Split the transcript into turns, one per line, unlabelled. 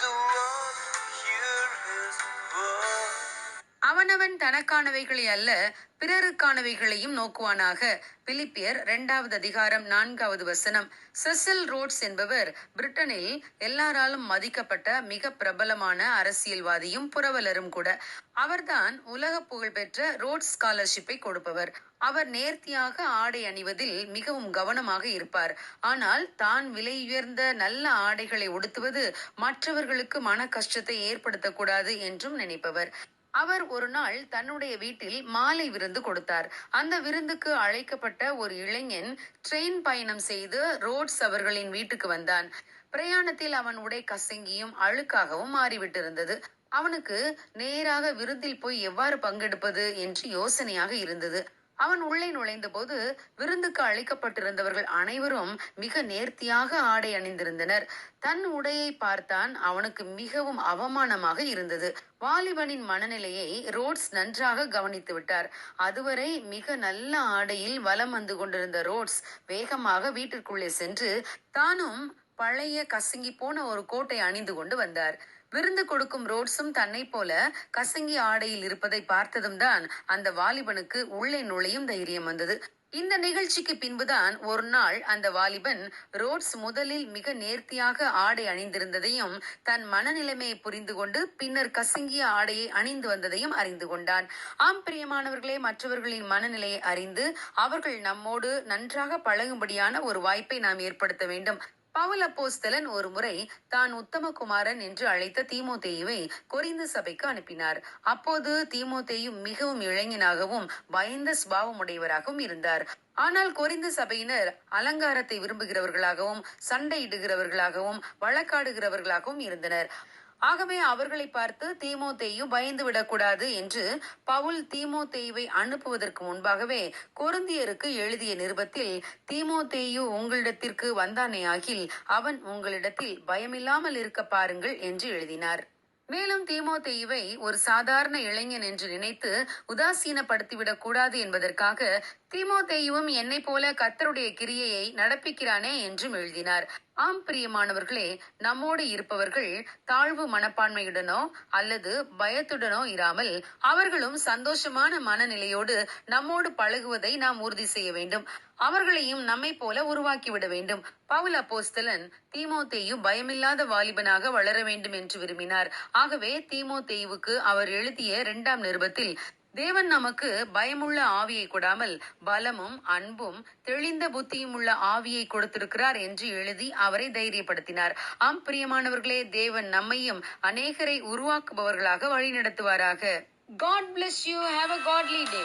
the road.
அவனவன் தனக்கானவைகளை அல்ல பிறருக்கானவைகளையும் நோக்குவானாக. பிலிப்பியர் இரண்டாவது அதிகாரம் நான்காவது வசனம். செசில் ரோட்ஸ் என்பவர் பிரிட்டனில் எல்லாராலும் மதிக்கப்பட்ட மிக பிரபலமான அரசியல்வாதியும் புரவலரும் கூட. அவர்தான் உலக புகழ்பெற்ற ரோட்ஸ் ஸ்காலர்ஷிப்பை கொடுப்பவர். அவர் நேர்த்தியாக ஆடை அணிவதில் மிகவும் கவனமாக இருப்பார். ஆனால் தான் விலை உயர்ந்த நல்ல ஆடைகளை உடுத்துவது மற்றவர்களுக்கு மன கஷ்டத்தை ஏற்படுத்தக்கூடாது என்றும் நினைப்பவர். அவர் ஒரு நாள் தன்னுடைய வீட்டில் மாலை விருந்து கொடுத்தார். அந்த விருந்துக்கு அழைக்கப்பட்ட ஒரு இளைஞன் ட்ரெயின் பயணம் செய்து ரோட்ஸ் அவர்களின் வீட்டுக்கு வந்தான். பிரயாணத்தில் அவன் உடை கசங்கியும் அழுக்காகவும் மாறிவிட்டிருந்தது. அவனுக்கு நேராக விருந்தில் போய் எவ்வாறு பங்கெடுப்பது என்று யோசனையாக இருந்தது. அவன் உள்ளே நுழைந்தபோது விருந்துக்கு அழைக்கப்பட்டிருந்தவர்கள் அனைவரும் மிக நேர்த்தியாக ஆடை அணிந்திருந்தனர். தன் உடையை பார்த்தான் அவனுக்கு மிகவும் அவமானமாக இருந்தது. வாலிபனின் மனநிலையை ரோட்ஸ் நன்றாக கவனித்து விட்டார். அதுவரை மிக நல்ல ஆடையில் வலம் வந்து கொண்டிருந்த ரோட்ஸ் வேகமாக வீட்டிற்குள்ளே சென்று தானும் பழைய கசங்கி போன ஒரு கோட்டை அணிந்து கொண்டு வந்தார். விருந்து கொடுக்கும் ரோட்ஸும் தன்னை போல கசங்கி ஆடையில் இருப்பதை பார்த்ததும் தான் அந்த வாலிபனுக்கு உள்ளே நுழையும் தைரியம் வந்தது. இந்த நிகழ்ச்சிக்கு பின்புதான் ஒரு நாள் அந்த வாலிபன் ரோட்ஸ் முதலில் மிக நேர்த்தியாக ஆடை அணிந்திருந்ததையும் தன் மனநிலைமையை புரிந்து கொண்டு பின்னர் கசங்கிய ஆடையை அணிந்து வந்ததையும் அறிந்து கொண்டான். ஆம் பிரியமானவர்களே மற்றவர்களின் மனநிலையை அறிந்து அவர்கள் நம்மோடு நன்றாக பழகும்படியான ஒரு வாய்ப்பை நாம் ஏற்படுத்த வேண்டும். பவுல் அப்போஸ்தலன் ஒரு முறை தான் உத்தமகுமாரன் என்று அழைத்த தீமோத்தேயுவை கொரிந்து சபைக்கு அனுப்பினார். அப்போது தீமோத்தேயு மிகவும் இளைஞனாகவும் பயந்த சுபாவமுடையவராகவும் இருந்தார். ஆனால் கொரிந்து சபையினர் அலங்காரத்தை விரும்புகிறவர்களாகவும் சண்டையிடுகிறவர்களாகவும் வழக்காடுகிறவர்களாகவும் இருந்தனர். ஆகவே அவர்களை பார்த்து தீமோ தேயும் பயந்து விடக்கூடாது என்று பவுல் தீமோ தேய்வை அனுப்புவதற்கு முன்பாகவே கொருந்தியருக்கு எழுதிய நிருபத்தில் தேயு உங்களிடத்திற்கு வந்தானேயாகில் அவன் உங்களிடத்தில் பயமில்லாமல் இருக்க பாருங்கள் என்று எழுதினார். மேலும் தீமோத்தேயுவை ஒரு சாதாரண இளைஞன் என்று நினைத்து உதாசீனப்படுத்திவிடக் கூடாது என்பதற்காக தீமோத்தேயுவும் என்னை போல கத்தருடைய கிரியையை நடப்பிக்கிறானே என்றும் எழுதினார். ஆம் பிரியமானவர்களே நம்மோடு இருப்பவர்கள் தாழ்வு மனப்பான்மையுடனோ அல்லது பயத்துடனோ இராமல் அவர்களும் சந்தோஷமான மனநிலையோடு நம்மோடு பழகுவதை நாம் உறுதி செய்ய வேண்டும். அவர்களையும் நம்மை போல உருவாக்கிவிட வேண்டும். பவுல் அப்போஸ்தலன் தீமோத்தேயு பயமில்லாத வாலிபனாக வளர வேண்டும் என்று விரும்பினார். ஆகவே தீமோத்தேயுவுக்கு அவர் எழுதிய இரண்டாம் நிருபத்தில் தேவன் நமக்கு பயமுள்ள ஆவியை கொடாமல் பலமும் அன்பும் தெளிந்த புத்தியும் உள்ள ஆவியை கொடுத்திருக்கிறார் என்று எழுதி அவரை தைரியப்படுத்தினார். ஆம் பிரியமானவர்களே தேவன் நம்மையும் அநேகரை உருவாக்குபவர்களாக வழிநடத்துவாராக. God bless you have a godly day